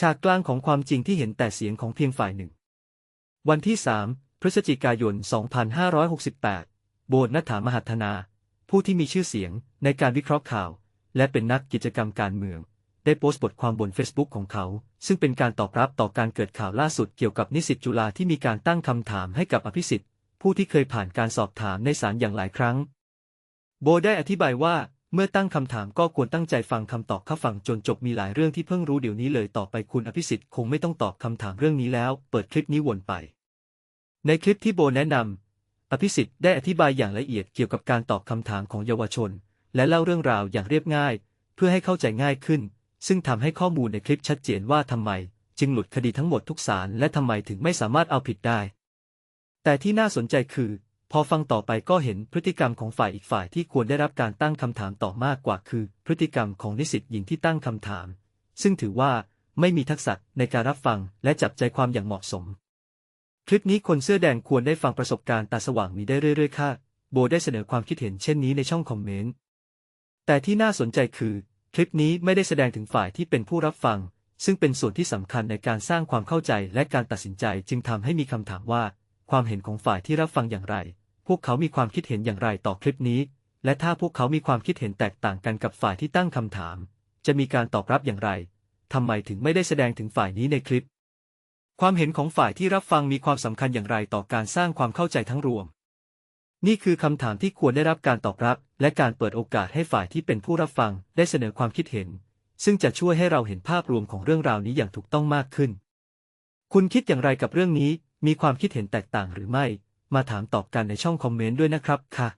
ฉากกลางของความจริงที่เห็นแต่เสียงของเพียงฝ่ายหนึ่ง วันที่ 3 พฤศจิกายน 2568 โบสถ์นัฐามหัฒนา ผู้ที่มีชื่อเสียงในการวิเคราะห์ข่าว และเป็นนักกิจกรรมการเมือง ได้โพสต์บทความบน Facebook ของเขา ซึ่งเป็นการตอบรับต่อการเกิดข่าวล่าสุดเกี่ยวกับนิสิตจุฬาที่มีการตั้งคำถามให้กับอภิสิทธิ์ผู้ที่เคยผ่านการสอบถามในศาลอย่างหลายครั้ง โบได้อธิบายว่า เมื่อตั้งคำถามก็ควรตั้งใจฟังคำตอบข้าฟังจนจบมีหลายเรื่องที่เพิ่งรู้เดี๋ยวนี้เลยต่อไปคุณอภิสิทธิ์คงไม่ต้องตอบคำถามเรื่องนี้แล้ว เปิดคลิปนี้วนไป ในคลิปที่โบแนะนำอภิสิทธิ์ได้อธิบายอย่างละเอียดเกี่ยวกับการตอบคำถามของเยาวชน และเล่าเรื่องราวอย่างเรียบง่าย เพื่อให้เข้าใจง่ายขึ้น ซึ่งทำให้ข้อมูลในคลิปชัดเจนว่าทำไม จึงหลุดคดีทั้งหมดทุกศาลและทำไมถึงไม่สามารถเอาผิดได้ แต่ที่น่าสนใจคือ พอฟังต่อไปก็เห็นพฤติกรรมของฝ่ายอีกฝ่ายที่ควรได้รับการตั้งคำถามต่อมากกว่าคือ พฤติกรรมของนิสิตหญิงที่ตั้งคำถาม ซึ่งถือว่าไม่มีทักษะในการรับฟังและจับใจความอย่างเหมาะสม คลิปนี้คนเสื้อแดงควรได้ฟังประสบการณ์ตาสว่างมีได้เรื่อยๆค่ะ โบได้เสนอความคิดเห็นเช่นนี้ในช่องคอมเมนต์ แต่ที่น่าสนใจคือ คลิปนี้ไม่ได้แสดงถึงฝ่ายที่เป็นผู้รับฟัง ซึ่งเป็นส่วนที่สำคัญในการสร้างความเข้าใจและการตัดสินใจจึงทำให้มีคำถามว่า ความเห็นของฝ่ายที่รับฟังอย่างไร วกเขามีความคิดเห็นอย่างไรต่อคลิปนี้ และถ้าพวกเขามีความคิดเห็นแตกต่างกันกับฝ่ายที่ตั้งคำถาม จะมีการตอบรับอย่างไรทำไมถึงไม่ได้แสดงถึงฝ่ายนี้ในคลิป ความเห็นของฝ่ายที่รับฟังมีความสำคัญอย่างไรต่อการสร้างความเข้าใจทั้งรวม นี่คือคำถามที่ควรได้รับการตอบรับ และการเปิดโอกาสให้ฝ่ายที่เป็นผู้รับฟังได้เสนอความคิดเห็น ซึ่งจะช่วยให้เราเห็นภาพรวมของเรื่องราวนี้อย่างถูกต้องมากขึ้น คุณคิดอย่างไรกับเรื่องนี้ มีความคิดเห็นแตกต่างหรือไม่ มาถามตอบกันในช่องคอมเมนต์ด้วยนะครับค่ะ